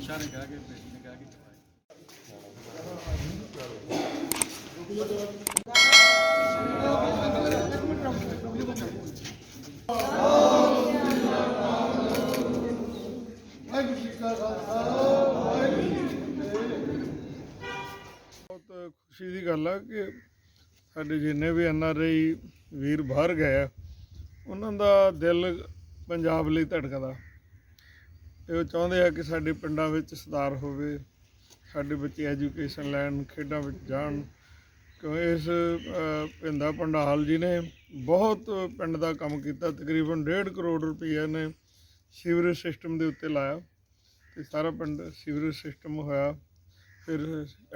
ਇਸ਼ਾਰੇ ਕਹਿ ਕੇ, ਬੇਟੀ ਨੇ ਕਹਿ ਕੇ ਬਹੁਤ ਖੁਸ਼ੀ ਦੀ ਗੱਲ ਆ ਕਿ ਸਾਡੇ ਜਿੰਨੇ ਵੀ ਐਨ ਆਰ ਆਈ ਵੀਰ ਬਾਹਰ ਗਏ ਆ, ਉਹਨਾਂ ਦਾ ਦਿਲ ਪੰਜਾਬ ਲਈ ਧੜਕਦਾ। ਇਹ ਉਹ ਚਾਹੁੰਦੇ ਆ ਕਿ ਸਾਡੇ ਪਿੰਡਾਂ ਵਿੱਚ ਸੁਧਾਰ ਹੋਵੇ, ਸਾਡੇ ਬੱਚੇ ਐਜੂਕੇਸ਼ਨ ਲੈਣ, ਖੇਡਾਂ ਵਿੱਚ ਜਾਣ। ਕਿਉਂ ਇਸ ਪਿੰਦਾ ਪੰਡਾਲ ਜੀ ਨੇ ਬਹੁਤ ਪਿੰਡ ਦਾ ਕੰਮ ਕੀਤਾ, ਤਕਰੀਬਨ 1.5 ਕਰੋੜ ਰੁਪਏ ਨੇ ਸੀਵਰੇਜ ਸਿਸਟਮ ਦੇ ਉੱਤੇ ਲਾਇਆ ਤੇ ਸਾਰਾ ਪਿੰਡ ਸੀਵਰੇਜ ਸਿਸਟਮ ਹੋਇਆ। ਫਿਰ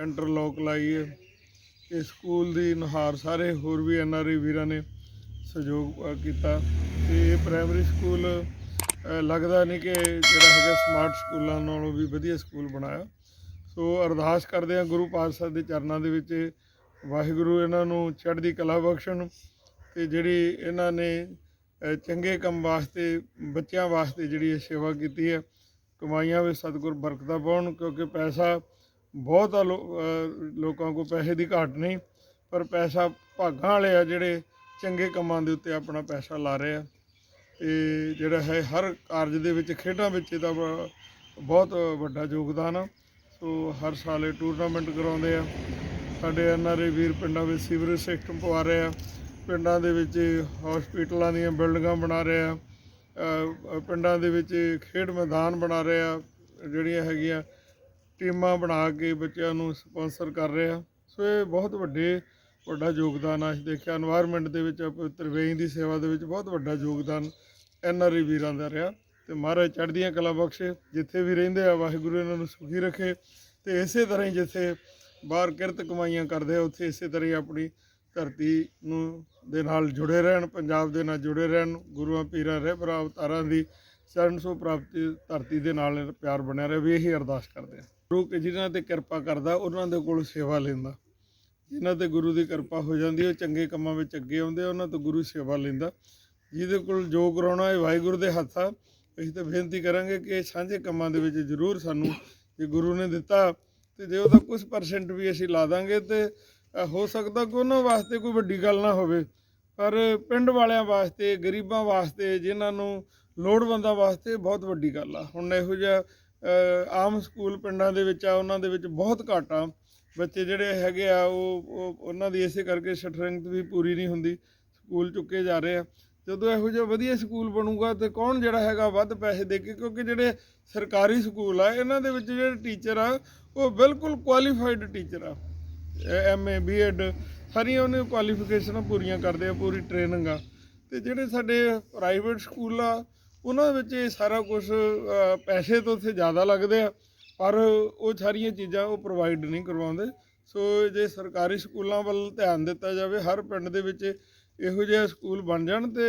ਇੰਟਰਲੋਕ ਲਾਈਏ ਹੈ ਸਕੂਲ ਦੀ ਨੁਹਾਰ ਸਾਰੇ ਹੋਰ ਵੀ ਐਨਆਰਈ ਵੀਰਾਂ ਨੇ ਸਹਿਯੋਗ ਕੀਤਾ ਤੇ ਇਹ ਪ੍ਰਾਇਮਰੀ ਸਕੂਲ ਲੱਗਦਾ ਨਹੀਂ ਕਿ ਜਿਹੜਾ ਹੈਗਾ ਸਮਾਰਟ ਸਕੂਲਾਂ ਨਾਲੋਂ ਵੀ ਵਧੀਆ ਸਕੂਲ ਬਣਾਇਆ। ਸੋ ਅਰਦਾਸ ਕਰਦੇ ਹਾਂ ਗੁਰੂ ਪਾਤਸ਼ਾਹ ਦੇ ਚਰਨਾਂ ਦੇ ਵਿੱਚ ਵਾਹਿਗੁਰੂ ਇਹਨਾਂ ਨੂੰ ਚੜ੍ਹਦੀ ਕਲਾ ਬਖਸ਼ਣ ਤੇ ਜਿਹੜੀ ਇਹਨਾਂ ਨੇ ਚੰਗੇ ਕੰਮ ਵਾਸਤੇ, ਬੱਚਿਆਂ ਵਾਸਤੇ ਜਿਹੜੀ ਇਹ ਸੇਵਾ ਕੀਤੀ ਹੈ, ਕਮਾਈਆਂ ਵਿੱਚ ਸਤਿਗੁਰ ਬਰਕਤਾਂ ਪਾਉਣ ਕਿਉਂਕਿ ਪੈਸਾ ਬਹੁਤ ਆ ਲੋ- ਲੋਕਾਂ ਕੋਲ ਪੈਸੇ ਦੀ ਘਾਟ ਨਹੀਂ, ਪਰ ਪੈਸਾ ਭਾਗਾਂ ਵਾਲੇ ਆ ਜਿਹੜੇ ਚੰਗੇ ਕੰਮਾਂ ਦੇ ਉੱਤੇ ਆਪਣਾ ਪੈਸਾ ਲਾ ਰਹੇ ਆ। ਇਹ ਜਿਹੜਾ ਹੈ, ਹਰ ਕਾਰਜ ਦੇ ਵਿੱਚ, ਖੇਡਾਂ ਵਿੱਚ ਇਹਦਾ ਬਹੁਤ ਵੱਡਾ ਯੋਗਦਾਨ ਆ। ਸੋ ਹਰ ਸਾਲ ਇਹ ਟੂਰਨਾਮੈਂਟ ਕਰਾਉਂਦੇ ਆ। ਸਾਡੇ ਐੱਨ ਆਰ ਏ ਵੀਰ ਪਿੰਡਾਂ ਵਿੱਚ ਸੀਵਰੇਜ ਸਿਸਟਮ ਪਵਾ ਰਹੇ ਆ। ਪਿੰਡਾਂ ਦੇ ਵਿੱਚ ਹਸਪੀਟਲਾਂ ਦੀਆਂ ਬਿਲਡਿੰਗਾਂ ਬਣਾ ਰਹੇ ਆ। ਪਿੰਡਾਂ ਦੇ ਵਿੱਚ ਖੇਡ ਮੈਦਾਨ ਬਣਾ ਰਹੇ ਆ। ਜਿਹੜੀਆਂ ਹੈਗੀਆਂ ਟੀਮਾਂ ਬਣਾ ਕੇ ਬੱਚਿਆਂ ਨੂੰ ਸਪਾਂਸਰ ਕਰ ਰਹੇ ਆ। ਸੋ ਇਹ ਬਹੁਤ ਵੱਡੇ, ਵੱਡਾ ਯੋਗਦਾਨ ਆ। ਅਸੀਂ ਦੇਖਿਆ এনवायरमेंट ਦੇ ਵਿੱਚ ਤ੍ਰਿਵੇਣੀ ਦੀ ਸੇਵਾ ਦੇ ਵਿੱਚ ਬਹੁਤ ਵੱਡਾ ਯੋਗਦਾਨ ਐਨਆਰਈ ਵੀਰਾਂ ਦਾ ਰਿਹਾ ਤੇ ਮਹਾਰਾਜ ਚੜ੍ਹਦੀਆਂ ਕਲਾ ਬਖਸ਼ੇ ਜਿੱਥੇ ਵੀ ਰਹਿੰਦੇ ਆ ਵਾਹਿਗੁਰੂ ਇਹਨਾਂ ਨੂੰ ਸੁਖੀ ਰੱਖੇ ਤੇ ਇਸੇ ਤਰ੍ਹਾਂ ਹੀ ਜਿੱਥੇ ਬਾਹਰ ਕਿਰਤ ਕਮਾਈਆਂ ਕਰਦੇ ਆ ਉੱਥੇ ਇਸੇ ਤਰ੍ਹਾਂ ਹੀ ਆਪਣੀ ਧਰਤੀ ਨੂੰ ਦੇ ਨਾਲ ਜੁੜੇ ਰਹਿਣ ਪੰਜਾਬ ਦੇ ਨਾਲ ਜੁੜੇ ਰਹਿਣ ਗੁਰੂਆਂ ਪੀਰਾਂ ਰਹਿਬਰਾਂ ਅਵਤਾਰਾਂ ਦੀ ਚਰਨ ਸੋ ਪ੍ਰਾਪਤੀ ਧਰਤੀ ਦੇ ਨਾਲ ਪਿਆਰ ਬਣਿਆ ਰਹੇ ਵੀ ਇਹੀ ਅਰਦਾਸ ਕਰਦੇ ਆ। ਗੁਰੂ ਕਿ ਜਿਨ੍ਹਾਂ ਤੇ ਕਿਰਪਾ ਕਰਦਾ ਉਹਨਾਂ ਦੇ ਕੋਲ ਸੇਵਾ ਲੈਂਦਾ। ਜਿਨ੍ਹਾਂ ਤੇ ਗੁਰੂ ਦੀ ਕਿਰਪਾ ਹੋ ਜਾਂਦੀ ਉਹ ਚੰਗੇ ਕੰਮਾਂ ਵਿੱਚ ਅੱਗੇ ਆਉਂਦੇ ਆ, ਉਹਨਾਂ ਤੋਂ ਗੁਰੂ ਸੇਵਾ ਲੈਂਦਾ। ਜਿਹਦੇ ਕੋਲ ਜੋ ਕਰਾਉਣਾ ਹੈ ਵਾਹਿਗੁਰੂ ਦੇ ਹੱਥ ਆ। ਅਸੀਂ ਤਾਂ ਬੇਨਤੀ ਕਰਾਂਗੇ ਕਿ ਇਹ ਸਾਂਝੇ ਕੰਮਾਂ ਦੇ ਵਿੱਚ ਜ਼ਰੂਰ ਸਾਨੂੰ ਜੇ ਗੁਰੂ ਨੇ ਦਿੱਤਾ, ਤੇ ਜੇ ਉਹਦਾ ਕੁਝ ਪਰਸੈਂਟ ਵੀ ਅਸੀਂ ਲਾ ਦਾਂਗੇ ਤੇ ਹੋ ਸਕਦਾ ਕਿ ਉਹਨਾਂ ਵਾਸਤੇ ਕੋਈ ਵੱਡੀ ਗੱਲ ਨਾ ਹੋਵੇ। ਪਰ ਪਿੰਡ ਵਾਲਿਆਂ ਵਾਸਤੇ, ਗਰੀਬਾਂ ਵਾਸਤੇ, ਜਿਨ੍ਹਾਂ ਨੂੰ ਲੋੜਵੰਦਾਂ ਵਾਸਤੇ ਬਹੁਤ ਵੱਡੀ ਗੱਲ ਆ। ਹੁਣ ਇਹੋ ਜਿਹਾ ਆਮ ਸਕੂਲ ਪਿੰਡਾਂ ਦੇ ਵਿੱਚ ਆ, ਉਹਨਾਂ ਦੇ ਵਿੱਚ ਬਹੁਤ ਘੱਟ ਆ। ਬੱਚੇ ਜਿਹੜੇ ਹੈਗੇ ਆ ਉਹ, ਉਹਨਾਂ ਦੀ ਇਸੇ ਕਰਕੇ ਸਟਰੈਂਥ ਵੀ ਪੂਰੀ ਨਹੀਂ ਹੁੰਦੀ, ਸਕੂਲ ਚੁੱਕੇ ਜਾ ਰਹੇ ਆ। ਜਦੋਂ ਇਹੋ ਜਿਹਾ ਵਧੀਆ ਸਕੂਲ ਬਣੂਗਾ ਤੇ ਕੌਣ ਜਿਹੜਾ ਹੈਗਾ ਵੱਧ ਪੈਸੇ ਦੇ ਕੇ, ਕਿਉਂਕਿ ਜਿਹੜੇ ਸਰਕਾਰੀ ਸਕੂਲ ਆ, ਇਹਨਾਂ ਦੇ ਵਿੱਚ ਜਿਹੜੇ ਟੀਚਰ ਆ, ਉਹ ਬਿਲਕੁਲ ਕੁਆਲੀਫਾਈਡ ਟੀਚਰ ਆ। ਐਮਏ ਬੀਐਡ ਸਾਰੀਆਂ ਉਹਨੇ ਕੁਆਲੀਫਿਕੇਸ਼ਨਾਂ ਪੂਰੀਆਂ ਕਰਦੇ ਆ, ਪੂਰੀ ਟ੍ਰੇਨਿੰਗ ਆ। ਤੇ ਜਿਹੜੇ ਸਾਡੇ ਪ੍ਰਾਈਵੇਟ ਸਕੂਲ ਆ, ਉਹਨਾਂ ਵਿੱਚ ਇਹ ਸਾਰਾ ਕੁਝ ਪੈਸੇ ਤੋਂ ਉੱਥੇ ਜ਼ਿਆਦਾ ਲੱਗਦੇ ਆ, ਪਰ ਉਹ ਸਾਰੀਆਂ ਚੀਜ਼ਾਂ ਉਹ ਪ੍ਰੋਵਾਈਡ ਨਹੀਂ ਕਰਵਾਉਂਦੇ। ਸੋ ਜੇ ਸਰਕਾਰੀ ਸਕੂਲਾਂ ਵੱਲ ਧਿਆਨ ਦਿੱਤਾ ਜਾਵੇ, ਹਰ ਪਿੰਡ ਦੇ ਵਿੱਚ ਇਹੋ ਜਿਹੇ ਸਕੂਲ ਬਣ ਜਾਣ ਤੇ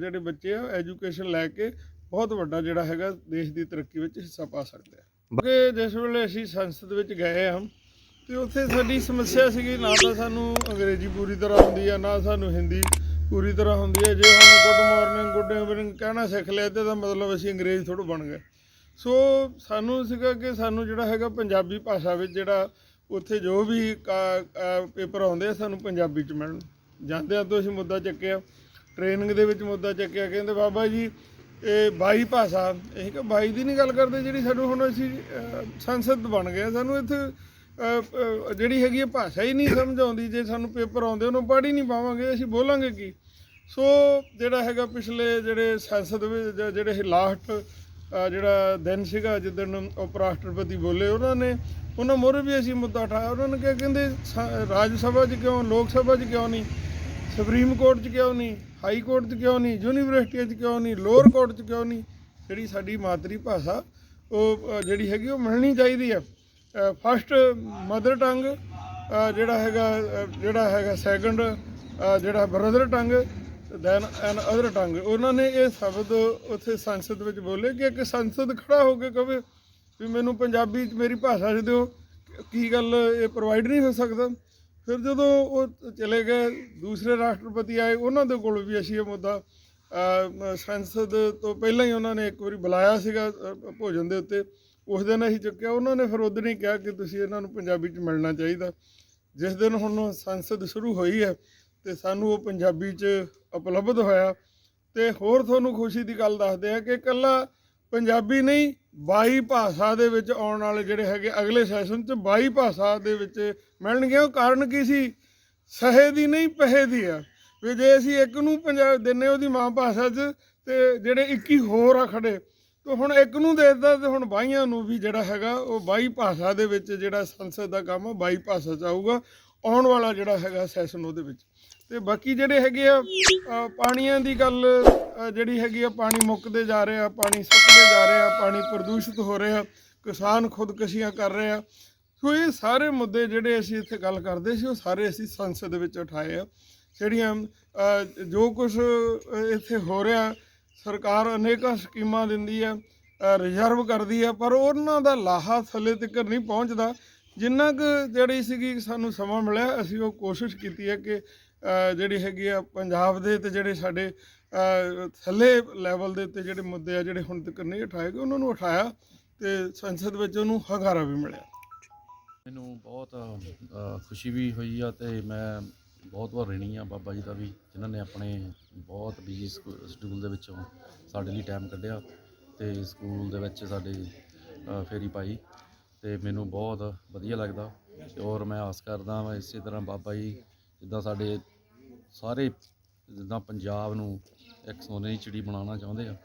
ਜਿਹੜੇ ਬੱਚੇ ਆ ਐਜੂਕੇਸ਼ਨ ਲੈ ਕੇ ਬਹੁਤ ਵੱਡਾ ਜਿਹੜਾ ਹੈਗਾ ਦੇਸ਼ ਦੀ ਤਰੱਕੀ ਵਿੱਚ ਹਿੱਸਾ ਪਾ ਸਕਦੇ ਆ। ਕਿ ਜਿਸ ਵੇਲੇ ਅਸੀਂ ਸੰਸਦ ਵਿੱਚ ਗਏ ਹਾਂ ਤੇ ਉੱਥੇ ਸਾਡੀ ਸਮੱਸਿਆ ਸੀਗੀ ਨਾ ਤਾਂ ਸਾਨੂੰ ਅੰਗਰੇਜ਼ੀ ਪੂਰੀ ਤਰ੍ਹਾਂ ਆਉਂਦੀ ਆ ਨਾ ਸਾਨੂੰ ਹਿੰਦੀ ਪੂਰੀ ਤਰ੍ਹਾਂ ਹੁੰਦੀ ਹੈ ਜੇ ਸਾਨੂੰ ਗੁੱਡ ਮਾਰਨਿੰਗ ਗੁੱਡ ਇਵਨਿੰਗ ਕਹਿਣਾ ਸਿੱਖ ਲਿਆ ਤੇ ਦਾ ਮਤਲਬ ਅਸੀਂ ਅੰਗਰੇਜ਼ ਥੋੜ੍ਹਾ ਬਣ ਗਏ। ਸੋ ਸਾਨੂੰ ਸੀਗਾ ਕਿ ਸਾਨੂੰ ਜਿਹੜਾ ਹੈਗਾ ਪੰਜਾਬੀ ਭਾਸ਼ਾ ਵਿੱਚ ਜਿਹੜਾ ਉੱਥੇ ਜੋ ਵੀ ਪੇਪਰ ਆਉਂਦੇ ਆ ਸਾਨੂੰ ਪੰਜਾਬੀ ਚ ਮਿਲਣ। ਜਾਂਦਿਆਂ ਤੋਂ ਅਸੀਂ ਮੁੱਦਾ ਚੱਕਿਆ। ਟ੍ਰੇਨਿੰਗ ਦੇ ਵਿੱਚ ਮੁੱਦਾ ਚੱਕਿਆ। ਕਹਿੰਦੇ, ਬਾਬਾ ਜੀ, ਇਹ ਬਾਈ ਭਾਸ਼ਾ ਇਹ ਕਿ ਬਾਈ ਦੀ ਨਹੀਂ ਗੱਲ ਕਰਦੇ ਜਿਹੜੀ ਸਾਨੂੰ ਹੁਣ ਅਸੀਂ ਸੰਸਦ ਬਣ ਗਏ ਸਾਨੂੰ ਇੱਥੇ ਜਿਹੜੀ ਹੈਗੀ ਹੈ ਭਾਸ਼ਾ ਹੀ ਨਹੀਂ ਸਮਝ ਆਉਂਦੀ। ਜੇ ਸਾਨੂੰ ਪੇਪਰ ਆਉਂਦੇ, ਉਹਨੂੰ ਪੜ੍ਹ ਹੀ ਨਹੀਂ ਪਾਵਾਂਗੇ, ਅਸੀਂ ਬੋਲਾਂਗੇ ਕੀ? ਸੋ, ਜਿਹੜਾ ਹੈਗਾ ਪਿਛਲੇ ਜਿਹੜੇ ਸੰਸਦ ਵਿੱਚ, ਜ- ਜਿਹੜੇ ਲਾਸਟ ਜਿਹੜਾ ਦਿਨ ਸੀਗਾ, ਜਿੱਦਣ ਉਪ ਰਾਸ਼ਟਰਪਤੀ ਬੋਲੇ, ਉਹਨਾਂ ਨੇ, ਉਹਨਾਂ ਮੋਰੇ ਵੀ ਅਸੀਂ ਮੁੱਦਾ ਉਠਾਇਆ। ਉਹਨਾਂ ਨੇ ਕਿਹਾ, ਕਹਿੰਦੇ, ਸ- ਰਾਜ ਸਭਾ 'ਚ ਕਿਉਂ, ਲੋਕ ਸਭਾ 'ਚ ਕਿਉਂ ਨਹੀਂ? ਸੁਪਰੀਮ ਕੋਰਟ 'ਚ ਕਿਉਂ ਨਹੀਂ, ਹਾਈ ਕੋਰਟ 'ਚ ਕਿਉਂ ਨਹੀਂ, ਯੂਨੀਵਰਸਿਟੀਆਂ 'ਚ ਕਿਉਂ ਨਹੀਂ, ਲੋਅਰ ਕੋਰਟ 'ਚ ਕਿਉਂ ਨਹੀਂ, ਜਿਹੜੀ ਸਾਡੀ ਮਾਤਰੀ ਭਾਸ਼ਾ, ਉਹ ਜਿਹੜੀ ਹੈਗੀ ਉਹ ਮਿਲਣੀ ਚਾਹੀਦੀ ਹੈ ਫਸਟ ਮਦਰ ਟੰਗ ਜਿਹੜਾ ਹੈਗਾ ਜਿਹੜਾ ਹੈਗਾ ਸੈਕੰਡ ਜਿਹੜਾ ਬ੍ਰਦਰ ਟੰਗ ਦੈਨ ਐਨ ਅਦਰ ਟੰਗ ਉਹਨਾਂ ਨੇ ਇਹ ਸ਼ਬਦ ਉੱਥੇ ਸੰਸਦ ਵਿੱਚ ਬੋਲੇ ਕਿ ਇੱਕ ਸੰਸਦ ਖੜਾ ਹੋ ਕੇ ਕਵੇ ਵੀ ਮੈਨੂੰ ਪੰਜਾਬੀ 'ਚ ਮੇਰੀ ਭਾਸ਼ਾ 'ਚ ਦਿਓ। ਕੀ ਗੱਲ ਇਹ ਪ੍ਰੋਵਾਈਡ ਨਹੀਂ ਹੋ ਸਕਦਾ? ਫਿਰ ਜਦੋਂ ਉਹ ਚਲੇ ਗਏ, ਦੂਸਰੇ ਰਾਸ਼ਟਰਪਤੀ ਆਏ, ਉਹਨਾਂ ਦੇ ਕੋਲ ਵੀ ਅਸੀਂ ਇਹ ਮੁੱਦਾ ਸੰਸਦ ਤੋਂ ਪਹਿਲਾਂ ਹੀ ਉਹਨਾਂ ਨੇ ਇੱਕ ਵਾਰੀ ਬੁਲਾਇਆ ਸੀਗਾ ਭੋਜਨ ਦੇ ਉੱਤੇ। ਉਸ ਦਿਨ ਅਸੀਂ ਚੁੱਕਿਆ, ਉਹਨਾਂ ਨੇ ਫਿਰ ਉਦੋਂ ਹੀ ਕਿਹਾ ਕਿ ਤੁਸੀਂ ਇਹਨਾਂ ਨੂੰ ਪੰਜਾਬੀ 'ਚ ਮਿਲਣਾ ਚਾਹੀਦਾ। ਜਿਸ ਦਿਨ ਹੁਣ ਸੰਸਦ ਸ਼ੁਰੂ ਹੋਈ ਹੈ, ਤੇ ਸਾਨੂੰ ਉਹ ਪੰਜਾਬੀ 'ਚ ਉਪਲਬਧ ਹੋਇਆ। ਤੇ ਹੋਰ ਤੁਹਾਨੂੰ ਖੁਸ਼ੀ ਦੀ ਗੱਲ ਦੱਸਦੇ ਆ ਕਿ ਇਕੱਲਾ ਪੰਜਾਬੀ ਨਹੀਂ 22 ਭਾਸ਼ਾ ਦੇ ਵਿੱਚ ਆਉਣ ਵਾਲੇ ਜਿਹੜੇ ਹੈਗੇ ਅਗਲੇ ਸੈਸ਼ਨ 'ਚ 22 ਭਾਸ਼ਾ ਦੇ ਵਿੱਚ ਮਿਲਣਗੇ। ਉਹ ਕਾਰਨ ਕੀ ਸੀ? ਸਹੇ ਦੀ ਨਹੀਂ, ਪਹੇ ਦੀ ਆ। ਵੀ ਜੇ ਅਸੀਂ ਇੱਕ ਨੂੰ ਪੰਜਾਬ ਦਿੰਨੇ ਉਹਦੀ ਮਾਂ ਭਾਸ਼ਾ 'ਚ ਤੇ ਜਿਹੜੇ 21 ਹੋਰ ਆ ਖੜੇ, ਤੇ ਹੁਣ ਇੱਕ ਨੂੰ ਦੇ ਦਿੱਤਾ ਤੇ ਹੁਣ ਬਾਈਆਂ ਨੂੰ ਵੀ ਜਿਹੜਾ ਹੈਗਾ ਉਹ ਬਾਈ ਭਾਸ਼ਾ ਦੇ ਵਿੱਚ ਜਿਹੜਾ ਸੰਸਦ ਦਾ ਕੰਮ ਆ, ਬਾਈ ਭਾਸ਼ਾ 'ਚ ਆਊਗਾ। ਆਉਣ ਵਾਲਾ ਜਿਹੜਾ ਹੈਗਾ ਸੈਸ਼ਨ ਉਹਦੇ ਵਿੱਚ। ਤੇ ਬਾਕੀ ਜਿਹੜੇ ਹੈਗੇ ਆ ਪਾਣੀਆਂ ਦੀ ਗੱਲ ਜਿਹੜੀ ਹੈਗੀ ਆ, ਪਾਣੀ ਮੁੱਕਦੇ ਜਾ ਰਿਹਾ ਪਾਣੀ ਸੁੱਕਦੇ ਜਾ ਰਿਹਾ ਪਾਣੀ ਪ੍ਰਦੂਸ਼ਿਤ ਹੋ ਰਿਹਾ ਕਿਸਾਨ ਖੁਦਕਸ਼ੀਆਂ ਕਰ ਰਹੇ ਆ। ਸੋ ਇਹ ਸਾਰੇ ਮੁੱਦੇ ਜਿਹੜੇ ਅਸੀਂ ਇੱਥੇ ਗੱਲ ਕਰਦੇ ਸੀ, ਉਹ ਸਾਰੇ ਅਸੀਂ ਸੰਸਦ ਵਿੱਚ ਉਠਾਏ ਆ। ਜਿਹੜੀਆਂ ਜੋ ਕੁਝ ਇੱਥੇ ਹੋ ਰਿਹਾ, ਸਰਕਾਰ ਅਨੇਕਾਂ ਸਕੀਮਾਂ ਦਿੰਦੀ ਆ ਰਿਜ਼ਰਵ ਕਰਦੀ ਆ, ਪਰ ਉਹਨਾਂ ਦਾ ਲਾਹਾ ਥੱਲੇ ਤੱਕ ਨਹੀਂ ਪਹੁੰਚਦਾ। ਜਿੰਨਾ ਕੁ ਜਿਹੜੀ ਸੀਗੀ ਸਾਨੂੰ ਸਮਾਂ ਮਿਲਿਆ, ਅਸੀਂ ਉਹ ਕੋਸ਼ਿਸ਼ ਕੀਤੀ ਹੈ ਕਿ ਜਿਹੜੀ ਹੈਗੀ ਆ ਪੰਜਾਬ ਦੇ ਤੇ ਜਿਹੜੇ ਸਾਡੇ ਥੱਲੇ ਲੈਵਲ ਦੇ ਉੱਤੇ ਜਿਹੜੇ ਮੁੱਦੇ ਆ ਜਿਹੜੇ ਹੁਣ ਤੱਕ ਨਹੀਂ ਉਠਾਏ ਗਏ, ਉਹਨਾਂ ਨੂੰ ਉਠਾਇਆ ਤੇ ਸੰਸਦ ਵਿੱਚ ਉਹਨੂੰ ਹੰਗਾਰਾ ਵੀ ਮਿਲਿਆ। ਮੈਨੂੰ ਬਹੁਤ ਖੁਸ਼ੀ ਵੀ ਹੋਈ ਆ ਤੇ ਮੈਂ ਬਹੁਤ ਵਾਰ ਰਿਣੀ ਆ ਬਾਬਾ ਜੀ ਦਾ ਵੀ, ਜਿਨ੍ਹਾਂ ਨੇ ਆਪਣੇ ਬਹੁਤ ਬਿਜ਼ੀ ਸ਼ਡਿਊਲ ਦੇ ਵਿੱਚੋਂ ਸਾਡੇ ਲਈ ਟਾਈਮ ਕੱਢਿਆ ਤੇ ਸਕੂਲ ਦੇ ਵਿੱਚ ਸਾਡੇ ਫੇਰੀ ਪਾਈ ਤੇ ਮੈਨੂੰ ਬਹੁਤ ਵਧੀਆ ਲੱਗਦਾ ਤੇ ਔਰ ਮੈਂ ਆਸ ਕਰਦਾ ਹਾਂ ਇਸੇ ਤਰ੍ਹਾਂ ਬਾਬਾ ਜੀ ਜਿੱਦਾਂ ਸਾਡੇ ਸਾਰੇ, ਜਿੱਦਾਂ ਪੰਜਾਬ ਨੂੰ ਇੱਕ ਸੋਨੇ ਦੀ ਚਿੜੀ ਬਣਾਉਣਾ ਚਾਹੁੰਦੇ ਆ,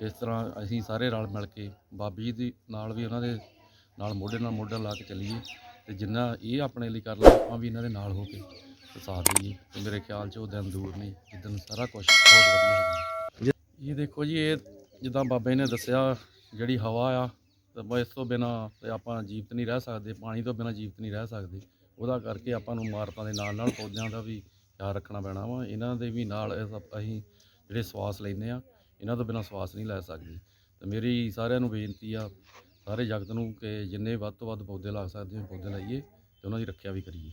ਇਸ ਤਰ੍ਹਾਂ ਅਸੀਂ ਸਾਰੇ ਰਲ ਮਿਲ ਕੇ ਬਾਬੀ ਜੀ ਦੀ ਨਾਲ ਵੀ ਉਹਨਾਂ ਦੇ ਨਾਲ ਮੋਢੇ ਨਾਲ ਮੋਢਾ ਲਾ ਕੇ ਚੱਲੀਏ ਤੇ ਜਿੰਨਾ ਇਹ ਆਪਣੇ ਲਈ ਕਰ ਲਿਆ ਆਪਾਂ ਵੀ ਇਹਨਾਂ ਦੇ ਨਾਲ ਹੋ ਕੇ ਤੇ ਸਾਥ ਦਈਏ ਤੇ ਮੇਰੇ ਖਿਆਲ 'ਚ ਉਹ ਦਿਨ ਦੂਰ ਨਹੀਂ ਜਿੱਦਣ ਸਾਰਾ ਕੁਝ ਬਹੁਤ ਵਧੀਆ ਹੋ ਜਾਊ ਇਹ ਦੇਖੋ ਜੀ, ਇਹ ਜਿੱਦਾਂ ਬਾਬੇ ਨੇ ਦੱਸਿਆ ਜਿਹੜੀ ਹਵਾ ਆ, ਤੇ ਇਸ ਤੋਂ ਬਿਨਾ ਤੇ ਆਪਾਂ ਜੀਵਤ ਨਹੀਂ ਰਹਿ ਸਕਦੇ, ਪਾਣੀ ਤੋਂ ਬਿਨਾ ਜੀਵਤ ਨਹੀਂ ਰਹਿ ਸਕਦੇ। ਉਹਦਾ ਕਰਕੇ ਆਪਾਂ ਨੂੰ ਇਮਾਰਤਾਂ ਦੇ ਨਾਲ ਨਾਲ ਪੌਦਿਆਂ ਦਾ ਵੀ ਖਿਆਲ ਰੱਖਣਾ ਪੈਣਾ ਵਾ। ਇਹਨਾਂ ਦੇ ਵੀ ਨਾਲ ਇਹ ਸਭ ਅਸੀਂ ਜਿਹੜੇ ਸਵਾਸ ਲੈਂਦੇ ਆ, ਇਹਨਾਂ ਤੋਂ ਬਿਨਾ ਸਵਾਸ ਨਹੀਂ ਲੈ ਸਕਦੇ। ਤੇ ਮੇਰੀ ਸਾਰਿਆਂ ਨੂੰ ਬੇਨਤੀ ਆ, ਸਾਰੇ ਜਗਤ ਨੂੰ ਕਿ ਜਿੰਨੇ ਵੱਧ ਤੋਂ ਵੱਧ ਪੌਦੇ ਲਾ ਸਕਦੇ ਹੋ, ਪੌਦੇ ਲਾਈਏ ਤੇ ਉਹਨਾਂ ਦੀ ਰੱਖਿਆ ਵੀ ਕਰੀਏ।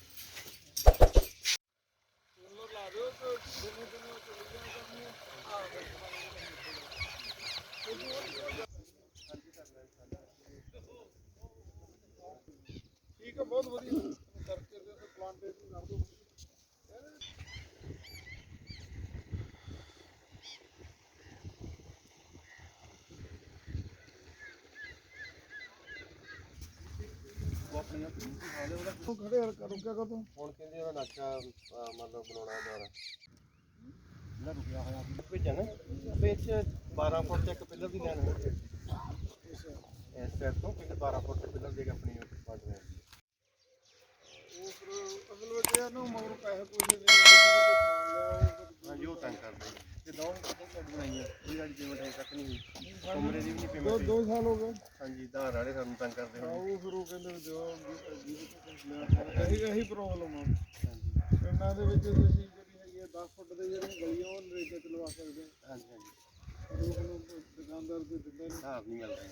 ਬਹੁਤ ਵਧੀਆ ਕਰਕੇ ਤੇ ਪਲਾਂਟੇਸ਼ਨ ਕਰ ਦੋ ਉਹ ਖੜੇ ਯਾਰ ਕਰੋ ਕਿਆ ਕਰੋ ਹੁਣ ਕਹਿੰਦੇ ਉਹਦਾ ਨਕਸ਼ਾ ਅਹ, ਮਤਲਬ ਬਣਾਉਣਾ ਦੁਆਰਾ ਜਿਹੜਾ ਰੁਕਿਆ ਹੋਇਆ ਭੇਜਣ ਵਿੱਚ 12 ਫੁੱਟ ਤੇ ਇੱਕ ਪਿੱਲਰ ਦੀ ਲੈਣ। ਹੈ ਇਸ ਸਾਈਡ ਤੋਂ ਪਿੱਲਰ 12 ਫੁੱਟ ਤੇ ਪਿੱਲਰ ਦੇ ਆਪਣੀ ਬਣ ਰਿਹਾ ਉਹ ਅਸਲ ਵਿੱਚ ਇਹ ਨੂੰ ਮਗਰ ਪੈਸੇ ਪੂਸੇ ਦੇ ਹਾਂਜੀ ਉਹ ਤੰਗ ਕਰਦੇ ਤੇ ਦੋ ਘੱਟ ਬਣਾਈਆਂ ਕੋਈ ਸਾਡੀ ਪੇਮੈਂਟ ਅਜੇ ਤੱਕ ਨਹੀਂ ਹੋਈ ਉਮਰੇ ਦੀ ਵੀ ਨਹੀਂ ਦੋ ਪੇਮੈਂਟ ਦੋ ਸਾਲ ਹੋ ਗਏ ਹਾਂਜੀ ਧਾਰ ਵਾਲੇ ਸਾਨੂੰ ਤੰਗ ਕਰਦੇ ਹੁਣ ਆਹੋ ਫਿਰ ਉਹ ਕਹਿੰਦੇ ਵੀ ਜੋ ਇਹੀ ਇਹੀ ਪ੍ਰੋਬਲਮ ਆ ਪਿੰਡਾਂ ਦੇ ਵਿੱਚ ਤੁਸੀਂ ਜਿਹੜੀ ਹੈਗੀ ਆ 10 ਫੁੱਟ ਦੇ ਜਿਹੜੀਆਂ ਗਲੀਆਂ ਉਹ ਨਰੇਗਾ ਚਲਵਾ ਸਕਦੇ ਆ। ਹਾਂਜੀ ਹਾਂਜੀ ਲੋਕ ਨੂੰ ਦੁਕਾਨਦਾਰ ਦੇ ਦਿੰਦੇ ਨਹੀਂ ਧਾਰ ਨਹੀਂ ਮਿਲਦੀ